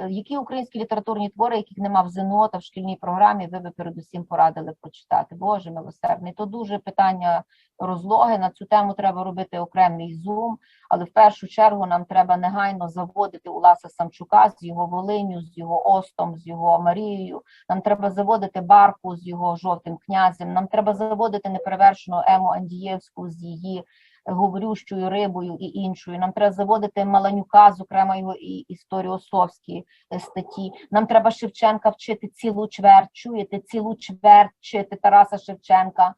е, які українські літературні твори, яких нема в ЗНО та в шкільній програмі, ви би передусім порадили прочитати? Боже милосердний, то дуже питання розлоги. На цю тему треба робити окремий зум, але в першу чергу нам треба негайно заводити Уласа Самчука з його Волиню, з його Остом, з його Марією. Нам треба заводити Барку з його жовтим князем. Нам треба заводити неперевершену Ему Андієвську з її говорющою рибою і іншою. Нам треба заводити Маланюка, зокрема його і історіосовські е, статті. Нам треба Шевченка вчити цілу чверть. Чуєте, цілу чверть вчити Тараса Шевченка.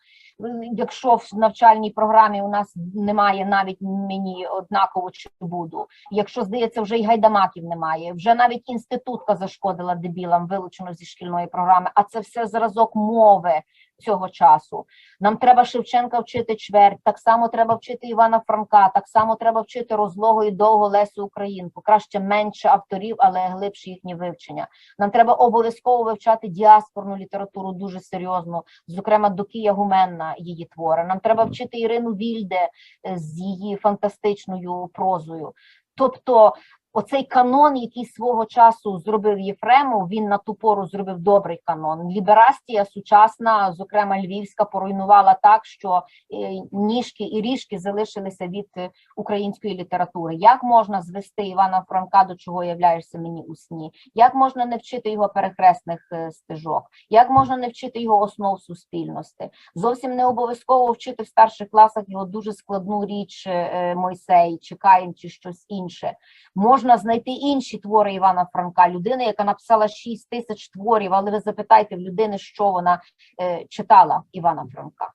Якщо в навчальній програмі у нас немає навіть мені однаково чи буду. Якщо здається, вже й гайдамаків немає, вже навіть інститутка зашкодила дебілам, вилучено зі шкільної програми. А це все зразок мови цього часу. Нам треба Шевченка вчити чверть, так само треба вчити Івана Франка, так само треба вчити розлого і довго Лесю Українку. Краще менше авторів, але глибше їхнє вивчення. Нам треба обов'язково вивчати діаспорну літературу дуже серйозно, зокрема Докія Гуменна, її твори. Нам треба вчити Ірину Вільде е, з її фантастичною прозою. Тобто, оцей канон, який свого часу зробив Єфремов, він на ту пору зробив добрий канон. Ліберастія сучасна, зокрема львівська, поруйнувала так, що е, ніжки і ріжки залишилися від е, української літератури. Як можна звести Івана Франка, до чого являєшся мені у сні? Як можна не вчити його перехресних е, стежок? Як можна не вчити його основ суспільності? Зовсім не обов'язково вчити в старших класах його дуже складну річ Мойсей, чи Каїн, чи щось інше. Можна знайти інші твори Івана Франка, людини, яка написала 6 тисяч творів, але ви запитайте в людини, що вона е, читала Івана Франка.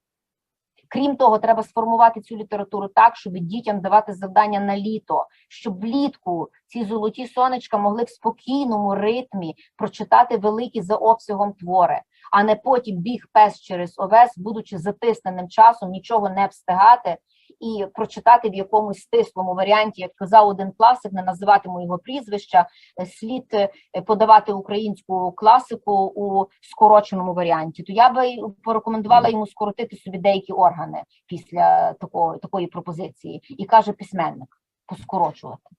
Крім того, треба сформувати цю літературу так, щоб дітям давати завдання на літо, щоб влітку ці золоті сонечка могли в спокійному ритмі прочитати великі за обсягом твори, а не потім біг пес через овес, будучи затисненим часом, нічого не встигати і прочитати в якомусь стислому варіанті, як казав один класик, не називатиму його прізвища, е, слід е, подавати українську класику у скороченому варіанті. То я би порекомендувала йому скоротити собі деякі органи після такої, такої пропозиції, і каже письменник поскорочувати.